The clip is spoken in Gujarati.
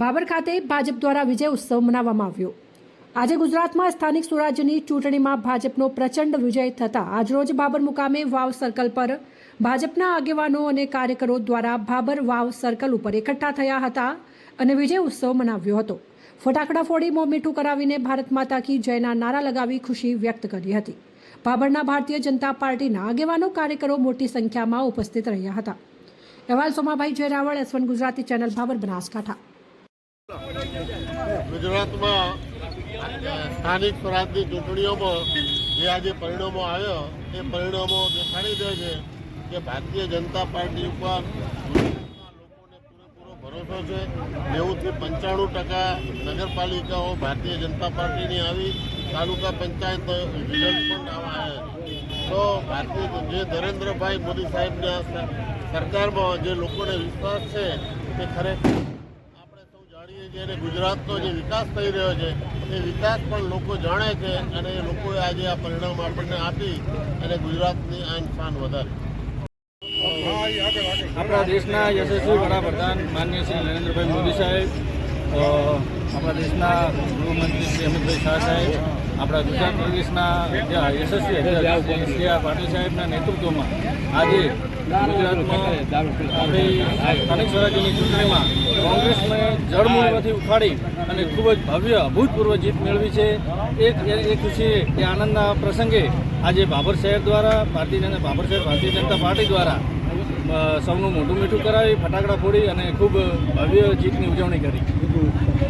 ભાભર ખાતે ભાજપ દ્વારા વિજય ઉત્સવ મનાવવામાં આવ્યો. આજે ગુજરાતમાં સ્થાનિક સ્વરાજ્યની ચૂંટણીમાં ભાજપનો પ્રચંડ વિજય થતાં આજરોજ બાબર મુકામે વાવ સર્કલ પર ભાજપના આગેવાનો અને કાર્યકરો દ્વારા ભાભર વાવ સર્કલ ઉપર એકઠા થયા હતા અને વિજય ઉત્સવ મનાવ્યો હતો. ફટાકડા ફોડી મોં મીઠું કરાવીને ભારત માતા કી જયના નારા લગાવી ખુશી વ્યક્ત કરી હતી. ભાભરના ભારતીય જનતા પાર્ટીના આગેવાનો કાર્યકરો મોટી સંખ્યામાં ઉપસ્થિત રહ્યા હતા. અહેવાલ Somabhai Jayraval S one Gujarati channel, Bhabhar Banaskantha. ગુજરાતમાં સ્થાનિક સ્વરાજની ચૂંટણીઓમાં જે આજે પરિણામો આવ્યો, એ પરિણામો દેખાડી દે છે કે ભારતીય જનતા પાર્ટી ઉપર ભરોસો છે. નેવુંથી પંચાણું ટકા નગરપાલિકાઓ ભારતીય જનતા પાર્ટીની આવી, તાલુકા પંચાયત તો ભારતીય જે નરેન્દ્રભાઈ મોદી સાહેબના સર- સરકારમાં જે લોકોને વિશ્વાસ છે તે ખરેખર અને ગુજરાતનો જે વિકાસ થઈ રહ્યો છે, એ વિકાસ પણ લોકો જાણે છે અને એ લોકોએ આજે આ પરિણામ આપણને આપી અને ગુજરાતની આન શાન વધારી. આપણા દેશના યશસ્વી વડાપ્રધાન માનનીય શ્રી નરેન્દ્રભાઈ મોદી સાહેબ આપણા દેશના ગૃહમંત્રી શ્રી અમિતભાઈ શાહ સાહેબ, આપણા ગુજરાત પ્રદેશના યશસ્વી અધ્યક્ષ શ્રી પાટીલ સાહેબના નેતૃત્વમાં આજે સ્થાનિક સ્વરાજ્યની ચૂંટણીમાં કોંગ્રેસને જળમૂળમાંથી ઉખાડી અને ખૂબ જ ભવ્ય, અભૂતપૂર્વ જીત મેળવી છે. એક એ ખુશી એ આનંદના પ્રસંગે આજે બાબર શહેર દ્વારા, ભારતીય જનતા બાબર શહેર ભારતીય જનતા પાર્ટી દ્વારા સૌનું મોઢું મીઠું કરાવી, ફટાકડા ફોડી અને ખૂબ ભવ્ય જીતની ઉજવણી કરી.